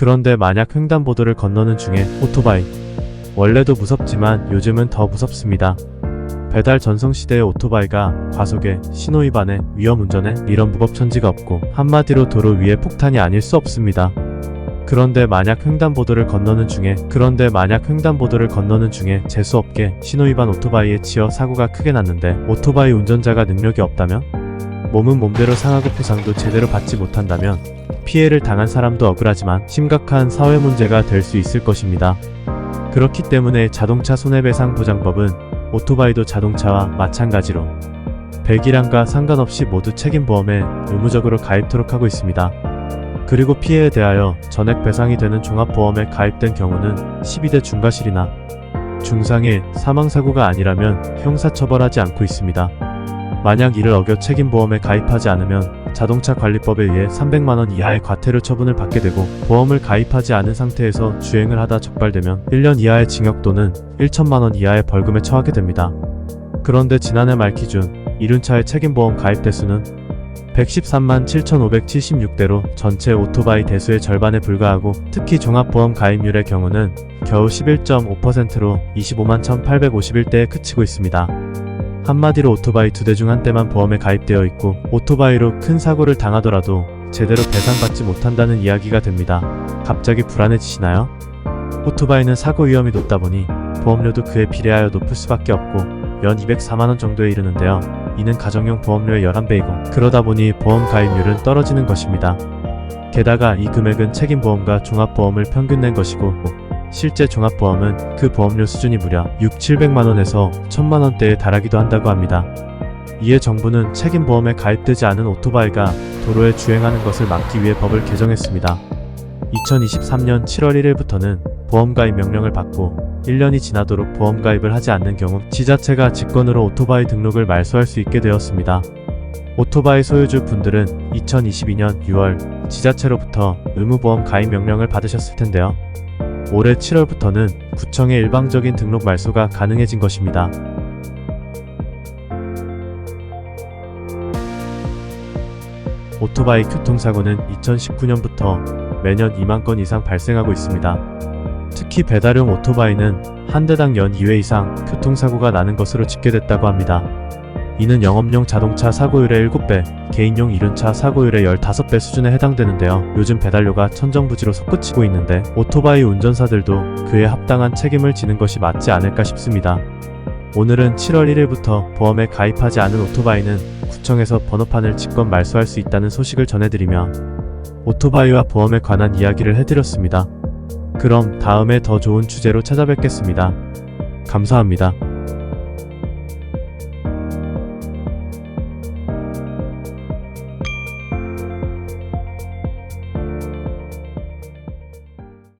그런데 만약 횡단보도를 건너는 중에 오토바이. 원래도 무섭지만 요즘은 더 무섭습니다. 배달 전성시대의 오토바이가 과속에 신호위반에 위험운전에 이런 무법천지가 없고 한마디로 도로 위에 폭탄이 아닐 수 없습니다. 그런데 만약 횡단보도를 건너는 중에 그런데 만약 횡단보도를 건너는 중에 재수없게 신호위반 오토바이에 치여 사고가 크게 났는데 오토바이 운전자가 능력이 없다면 몸은 몸대로 상하고 포상도 제대로 받지 못한다면 피해를 당한 사람도 억울하지만 심각한 사회 문제가 될 수 있을 것입니다. 그렇기 때문에 자동차 손해배상 보장법은 오토바이도 자동차와 마찬가지로 배기량과 상관없이 모두 책임보험에 의무적으로 가입토록 하고 있습니다. 그리고 피해에 대하여 전액 배상이 되는 종합보험에 가입된 경우는 12대 중과실이나 중상의 사망사고가 아니라면 형사처벌하지 않고 있습니다. 만약 이를 어겨 책임보험에 가입하지 않으면 자동차 관리법에 의해 300만원 이하의 과태료 처분을 받게 되고 보험을 가입하지 않은 상태에서 주행을 하다 적발되면 1년 이하의 징역 또는 1천만원 이하의 벌금에 처하게 됩니다. 그런데 지난해 말 기준 이륜차의 책임보험 가입 대수는 113만 7,576대로 전체 오토바이 대수의 절반에 불과하고 특히 종합보험 가입률의 경우는 겨우 11.5%로 25만 1,851대에 그치고 있습니다. 한마디로 오토바이 두 대 중 한 대만 보험에 가입되어 있고 오토바이로 큰 사고를 당하더라도 제대로 배상받지 못한다는 이야기가 됩니다. 갑자기 불안해지시나요? 오토바이는 사고 위험이 높다 보니 보험료도 그에 비례하여 높을 수밖에 없고 연 204만원 정도에 이르는데요. 이는 가정용 보험료의 11배이고 그러다 보니 보험 가입률은 떨어지는 것입니다. 게다가 이 금액은 책임보험과 종합보험을 평균 낸 것이고 실제 종합보험은 그 보험료 수준이 무려 6, 700만원에서 1000만원대에 달하기도 한다고 합니다. 이에 정부는 책임보험에 가입되지 않은 오토바이가 도로에 주행하는 것을 막기 위해 법을 개정했습니다. 2023년 7월 1일부터는 보험가입 명령을 받고 1년이 지나도록 보험가입을 하지 않는 경우 지자체가 직권으로 오토바이 등록을 말소할 수 있게 되었습니다. 오토바이 소유주 분들은 2022년 6월 지자체로부터 의무보험 가입 명령을 받으셨을 텐데요. 올해 7월부터는 구청의 일방적인 등록 말소가 가능해진 것입니다. 오토바이 교통사고는 2019년부터 매년 2만 건 이상 발생하고 있습니다. 특히 배달용 오토바이는 한 대당 연 2회 이상 교통사고가 나는 것으로 집계됐다고 합니다. 이는 영업용 자동차 사고율의 7배, 개인용 이륜차 사고율의 15배 수준에 해당되는데요. 요즘 배달료가 천정부지로 솟구치고 있는데 오토바이 운전사들도 그에 합당한 책임을 지는 것이 맞지 않을까 싶습니다. 오늘은 7월 1일부터 보험에 가입하지 않은 오토바이는 구청에서 번호판을 직권 말소할 수 있다는 소식을 전해드리며 오토바이와 보험에 관한 이야기를 해드렸습니다. 그럼 다음에 더 좋은 주제로 찾아뵙겠습니다. 감사합니다.